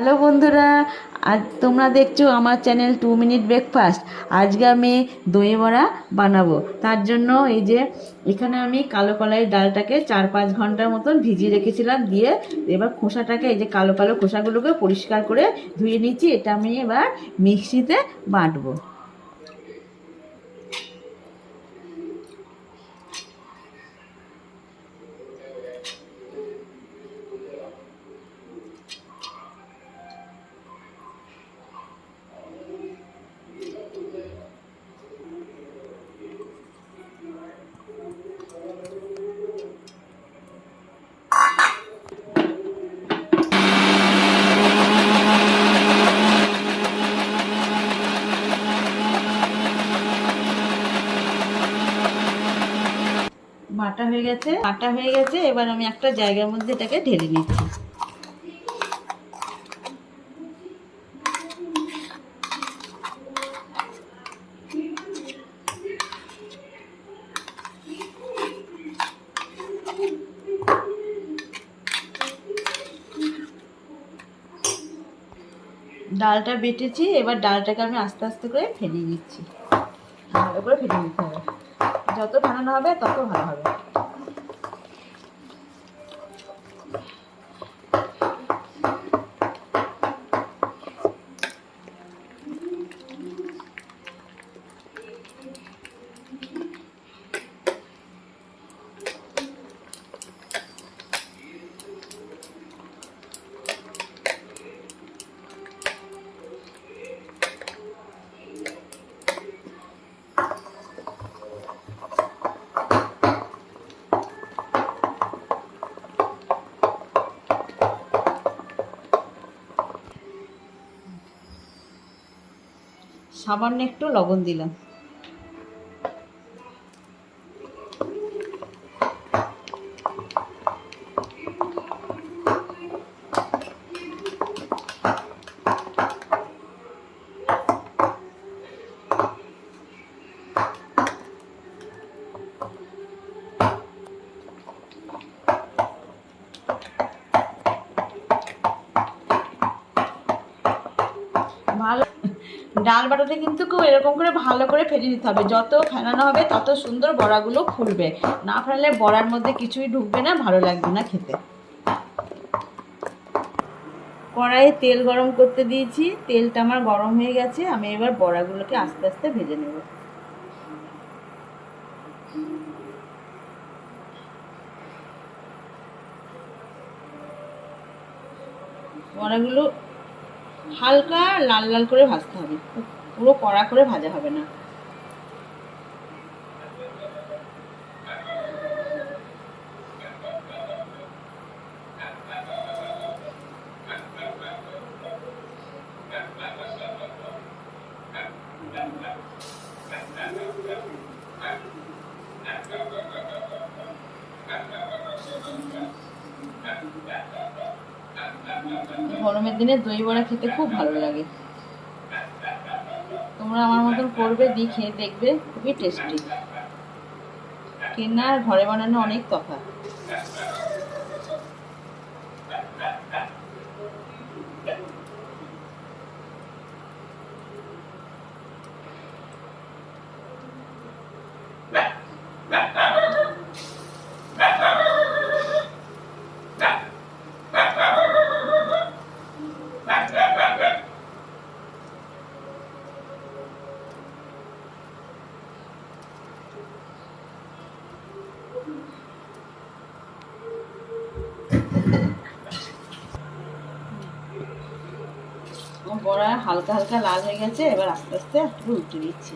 Hello বন্ধুরা, আজ তোমরা দেখছ আমার চ্যানেল টু মিনিট ব্রেকফাস্ট। আজকে আমি দই বড়া বানাবো। তার জন্য এই যে এখানে আমি কালো কলাই ডালটাকে চার পাঁচ ঘণ্টার মতন ভিজিয়ে রেখেছিলাম দিয়ে এবার খোসাটাকে, এই যে কালো কালো খোসাগুলোকে পরিষ্কার করে ধুয়ে নিচ্ছি। এটা আমি এবার মিক্সিতে বাটবো। গেছে বাটা হয়ে গেছে, এবার আমি একটা জায়গার মধ্যে এটাকে ঢেলে নিচ্ছি। ডালটা বেটেছি, এবার ডালটাকে আমি আস্তে আস্তে করে ফেলিয়ে নিচ্ছি। ভালো করে ফেলে নিতে হবে। যত বানানো হবে, তত ভালো হবে। সামান্য একটু লবণ দিলাম ভালো ডাল বাটাতে কিন্তু খুব এরকম করে ভালো করে ফেটে নিতে হবে। যত ফেনানো হবে, তত সুন্দর বড়াগুলো ফুলবে না ফেললে বড়ার মধ্যে কিছুই ঢুকবে না, ভালো লাগবে না খেতে। কড়াইয়ে তেল গরম করতে দিয়েছি। তেলটা আমার গরম হয়ে গেছে, আমি এবার বড়াগুলোকে আস্তে আস্তে ভেজে নেব। বড়াগুলো হালকা লাল লাল করে ভাজতে হবে। পুরো কড়া করে ভাজা হবে না গরমের দিনে দই বড়া খেতে খুব ভালো লাগে। তোমরা আমার মতন করবে দিয়ে খেয়ে দেখবে, খুবই টেস্টি কেনা আর ঘরে বানানো অনেক তফাৎ। আমার বড়া হালকা হালকা লাল হয়ে গেছে এবার আস্তে আস্তে উল্টে দিচ্ছি।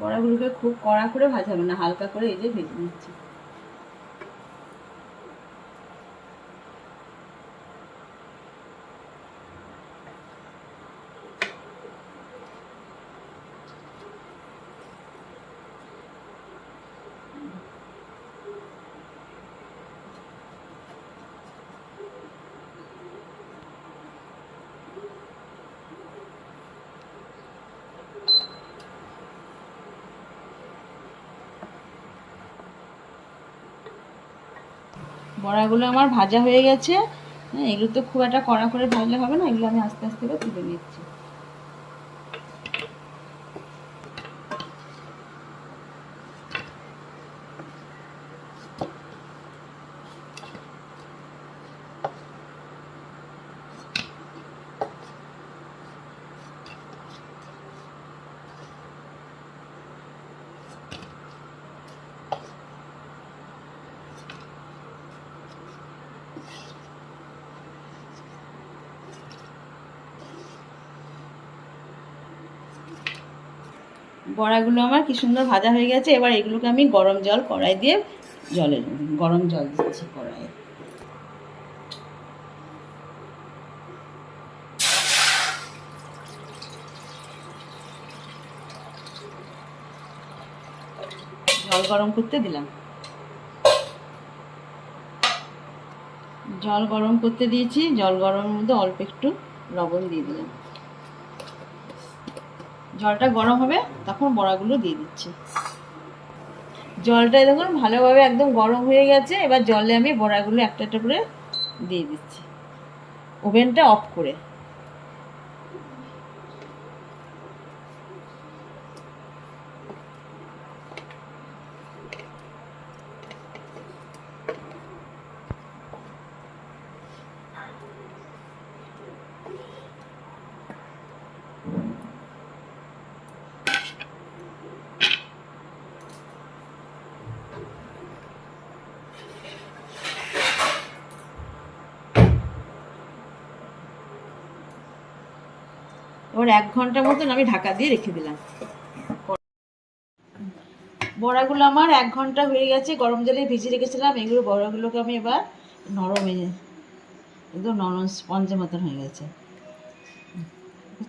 কড়াগুলোকে খুব কড়া করে ভাজাবে না হালকা করে এই যে ভেজে নিচ্ছি। বড়াগুলো আমার ভাজা হয়ে গেছে। হ্যাঁ এগুলো তো খুব একটা কড়া করে ভাজলে হবে না, এগুলো আমি আস্তে আস্তে করে তুলে নিচ্ছি। বড়াগুলো আমার কি সুন্দর ভাজা হয়ে গেছে, এবার এগুলোকে আমি গরম জল কড়াই দিয়ে জলে গরম জল দিচ্ছি কড়াইয়ে। জল গরম করতে দিলাম। জল গরম করতে দিয়েছি, জল গরমের মধ্যে অল্প একটু লবণ দিয়ে দিলাম। জলটা গরম হবে, তখন বড়াগুলো দিয়ে দিচ্ছি। জলটা দেখুন ভালোভাবে একদম গরম হয়ে গেছে, এবার জলে আমি বড়াগুলো একটা একটা করে দিয়ে দিচ্ছি। ওভেনটা অফ করে। এবার এক ঘণ্টা মতন আমি ঢাকা দিয়ে রেখে দিলাম। বড়াগুলো আমার এক ঘণ্টা হয়ে গেছে, গরম জলে ভিজিয়ে রেখেছিলাম, এগুলো বড়াগুলোকে আমি এবার নরম একদম নরম স্পঞ্জের মতন হয়ে গেছে।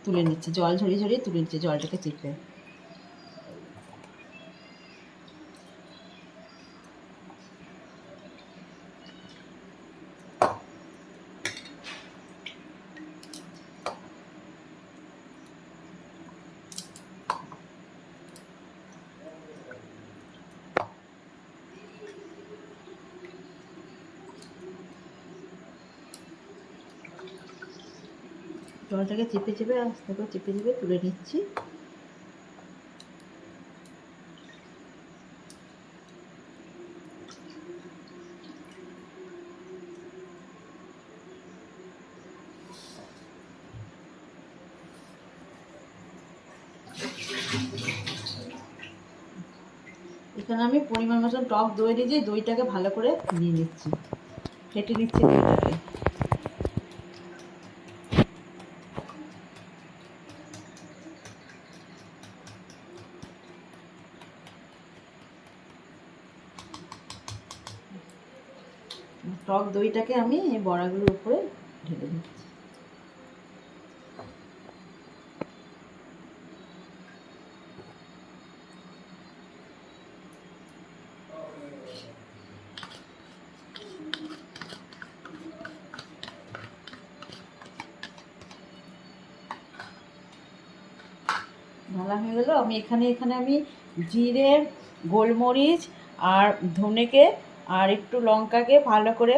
তুলে নিচ্ছে, জল ঝরিয়ে ঝরিয়ে তুলে নিচ্ছে, জলটাকে চিপে। জলটাকে চেপে চেপে আস্তে করে চেপে চেপে তুলে নিচ্ছি। এখানে আমি পরিমাণ মতন টক দই দিয়েছি দইটাকে ভালো করে নিয়ে নিচ্ছি। ফেটে নিচ্ছি দইটাকে। টক দইটাকে আমি এই বড়াগুলোর উপরে ঢেলে দিচ্ছি। হয়ে গেল। আমি এখানে এখানে আমি জিরে, গোলমরিচ আর ধনেকে আর একটু লঙ্কাকে ভালো করে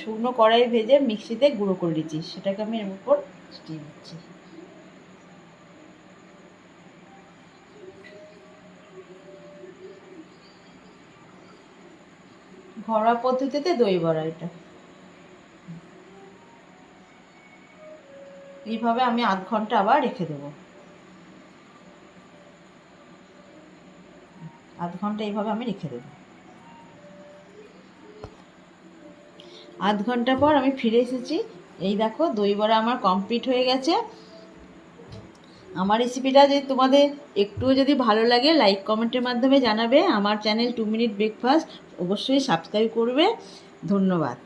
শুকনো কড়াই ভেজে মিক্সিতে গুঁড়ো করে দিচ্ছি। সেটাকে আমি এর উপর ছিটিয়ে দিচ্ছি। ঘরোয়া পদ্ধতিতে দই বড়া এটা। এইভাবে আমি আধ ঘণ্টা আবার রেখে দেবো। আধ ঘণ্টা এইভাবে আমি রেখে দেবো। আধ ঘণ্টা পর আমি ফিরে এসেছি। এই দেখো, দই বড়া আমার কমপ্লিট হয়ে গেছে। আমার রেসিপিটা যদি তোমাদের একটুও যদি ভালো লাগে লাইক কমেন্টের মাধ্যমে জানাবে। আমার চ্যানেল টু মিনিট ব্রেকফাস্ট অবশ্যই সাবস্ক্রাইব করবে। ধন্যবাদ।